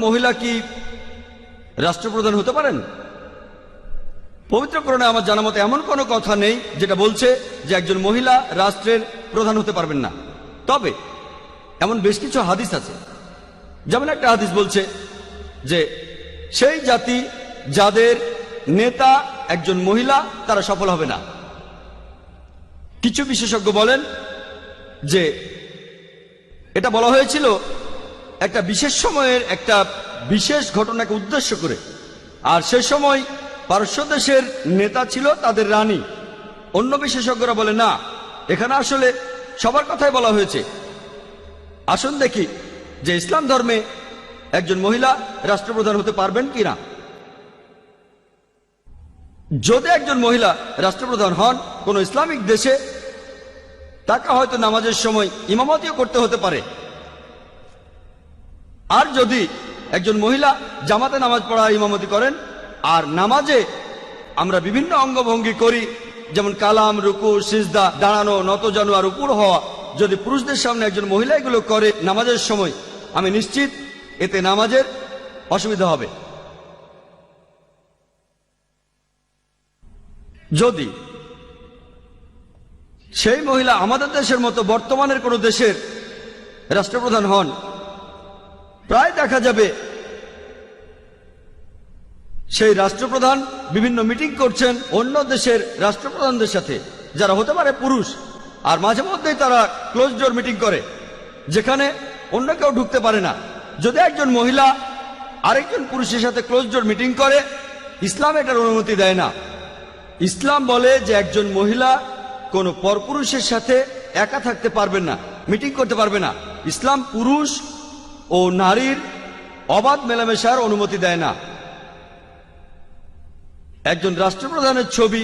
মহিলা কি রাষ্ট্রপ্রধান হতে পারেন? পবিত্রকরণে আমার জানা মতে এমন কোনো কথা নেই যেটা বলছে যে একজন মহিলা রাষ্ট্রের প্রধান হতে পারবেন না। তবে এমন বেশ কিছু হাদিস আছে। যেমন একটা হাদিস বলছে যে সেই জাতি যাদের নেতা একজন মহিলা, তারা সফল হবে না। কিছু বিশেষজ্ঞ বলেন যে এটা বলা হয়েছিল একটা বিশেষ সময়ের একটা বিশেষ ঘটনাকে উদ্দেশ্য করে। আর সে সময় পারস্য দেশের নেতা ছিল তাদের রানী। অন্য বিশেষজ্ঞরা বলে, না, এখানে আসলে সবার কথাই বলা হয়েছে। আসুন দেখি যে ইসলাম ধর্মে একজন মহিলা রাষ্ট্রপ্রধান হতে পারবেন কিনা। যদি একজন মহিলা রাষ্ট্রপ্রধান হন কোন ইসলামিক দেশে, তাকে হয়তো নামাজের সময় ইমামতিও করতে হতে পারে। আর যদি একজন মহিলা জামাতে নামাজ পড়া ইমামতি করেন, আর নামাজে আমরা বিভিন্ন অঙ্গভঙ্গি করি, যেমন কালাম, রুকু, সিজদা, দাঁড়ানো নতজানু আর উপর হওয়া, যদি পুরুষদের সামনে একজন মহিলা এগুলো করে নামাজের সময়, আমি নিশ্চিত এতে নামাজের অসুবিধা হবে। যদি সেই মহিলা আমাদের দেশের মতো বর্তমানের কোনো দেশের রাষ্ট্রপ্রধান হন প্রায় দেখা যাবে। সেই রাষ্ট্রপ্রধান বিভিন্ন মিটিং করছেন অন্য দেশের রাষ্ট্রপ্রধানদের সাথে, যারা হতে পারে পুরুষ, আর মাঝে মধ্যেই তারা ক্লোজ ডোর মিটিং করে, যেখানে অন্য কেউ ঢুকতে পারে না। যদি একজন মহিলা আরেকজন পুরুষের সাথে ক্লোজ ডোর মিটিং করে, ইসলাম এটার অনুমতি দেয় না। ইসলাম বলে যে একজন মহিলা কোনো পরপুরুষের সাথে একা থাকতে পারবেন না, মিটিং করতে পারবে না। ইসলাম পুরুষ ও নারীর অবাধ মেলামেশার অনুমতি দেয় না। একজন রাষ্ট্রপ্রধানের ছবি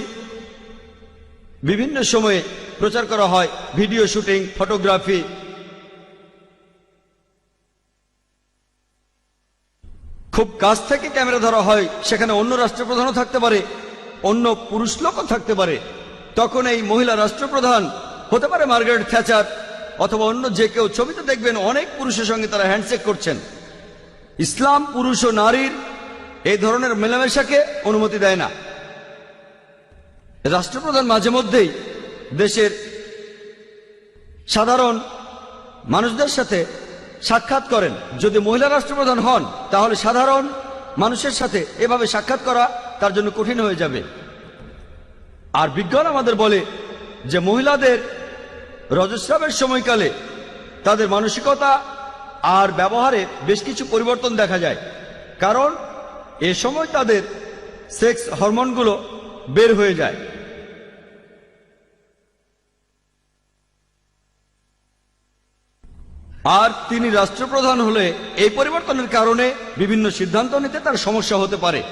বিভিন্ন সময়ে প্রচার করা হয়, ভিডিও শুটিং, ফটোগ্রাফি। খুব কাছ থেকে ক্যামেরা ধরা হয়, সেখানে অন্য রাষ্ট্রপ্রধানও থাকতে পারে, অন্য পুরুষ লোকও থাকতে পারে। তখন এই মহিলা রাষ্ট্রপ্রধান হতে পারে মার্গারেট থ্যাচার। অথবা অন্য যে কেউ ছবিতে দেখবেন, অনেক পুরুষের সঙ্গে তারা হ্যান্ডশেক করছেন। ইসলাম পুরুষ ও নারীর এই ধরনের মেলামেশাকে অনুমতি দেয় না। রাষ্ট্রপ্রধান মাঝে মধ্যেই দেশের সাধারণ মানুষদের সাথে সাক্ষাৎ করেন। যদি মহিলা রাষ্ট্রপ্রধান হন, তাহলে সাধারণ মানুষের সাথে এভাবে সাক্ষাৎ করা তার জন্য কঠিন হয়ে যাবে। আর বিজ্ঞান আমাদের বলে যে মহিলাদের রজস্রাবের সময়কালে তাদের মানসিকতা আর ব্যবহারে বেশ কিছু পরিবর্তন দেখা যায়। কারণ এ সময় তাদের সেক্স হরমোনগুলো বের হয়ে যায়। আর তিনি রাষ্ট্রপ্রধান হলে এই পরিবর্তনের কারণে বিভিন্ন সিদ্ধান্ত নিতে তার সমস্যা হতে পারে।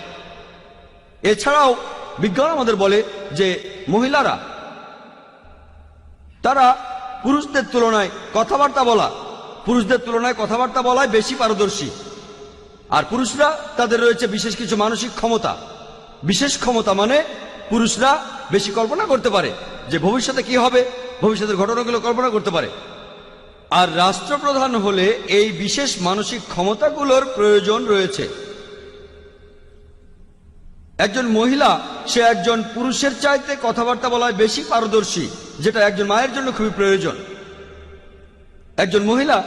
এছাড়াও বিজ্ঞান আমাদের বলে যে মহিলারা তারা পুরুষদের তুলনায় কথাবার্তা বলা, পুরুষদের তুলনায় কথাবার্তা বলায় বেশি পারদর্শী। আর পুরুষরা, তাদের রয়েছে বিশেষ কিছু মানসিক ক্ষমতা। বিশেষ ক্ষমতা মানে পুরুষরা বেশি কল্পনা করতে পারে যে ভবিষ্যতে কি হবে, ভবিষ্যতের ঘটনাগুলো কল্পনা করতে পারে। আর রাষ্ট্রপ্রধান হলে এই বিশেষ মানসিক ক্ষমতাগুলোর প্রয়োজন রয়েছে। একজন মহিলা, সে একজন পুরুষের চাইতে কথাবার্তা বলায় বেশি পারদর্শী। যেটা একজন মায়ের জন্য খুবই প্রয়োজন। একজন মহিলা,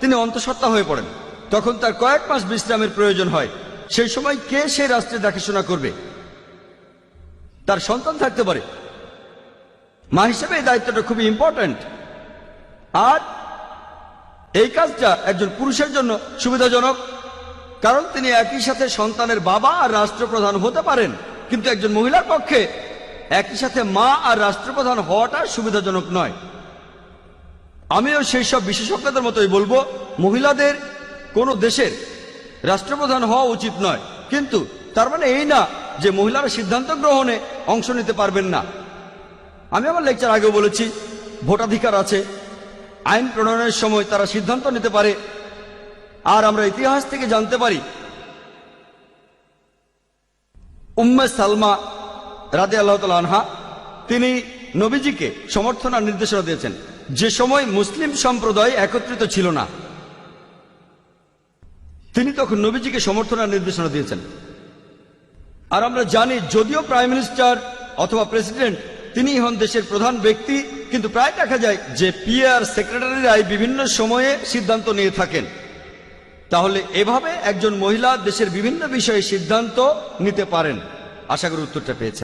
তিনি অন্তঃসত্ত্বা হয়ে পড়েন। তখন তার কয়েক মাস বিশ্রামের প্রয়োজন হয়। সেই সময় কে সেই রাষ্ট্রে দেখাশোনা করবে? তার সন্তান থাকতে পারে। মা হিসেবে এই দায়িত্বটা খুবই ইম্পর্ট্যান্ট আর এই কাজটা একজন পুরুষের জন্য সুবিধাজনক, কারণ তিনি একই সাথে সন্তানের বাবা আর রাষ্ট্রপ্রধান হতে পারেন, কিন্তু একজন মহিলার পক্ষে একই সাথে মা আর রাষ্ট্রপ্রধান হওয়াটা সুবিধাজনক নয়। আমিও সেই সব বিশেষজ্ঞদের মতোই বলব, মহিলাদের কোনো দেশের রাষ্ট্রপ্রধান হওয়া উচিত নয়। কিন্তু তার মানে এই না যে মহিলারা সিদ্ধান্ত গ্রহণে অংশ নিতে পারবেন না। আমি আমার লেকচার আগেও বলেছি, ভোটাধিকার আছে, আইন প্রণয়নের সময় তারা সিদ্ধান্ত নিতে পারে। আর আমরা ইতিহাস থেকে জানতে পারি, উম্মে সালমা রাদে আল্লাহ আনহা, তিনি নবীজিকে সমর্থন আর নির্দেশনা দিয়েছেন। যে সময় মুসলিম সম্প্রদায় একত্রিত ছিল না, তিনি তখন নবীজিকে সমর্থন আর নির্দেশনা দিয়েছেন। আর আমরা জানি, যদিও প্রাইম মিনিস্টার অথবা প্রেসিডেন্ট তিনি হন দেশের প্রধান ব্যক্তি, কিন্তু প্রায় দেখা যায় যে পিআর সেক্রেটারিরাই বিভিন্ন সময়ে সিদ্ধান্ত নিয়ে থাকেন। তাহলে এভাবে একজন মহিলা দেশের বিভিন্ন বিষয়ে সিদ্ধান্ত নিতে পারেন। আশা করি উত্তরটা পেয়েছেন।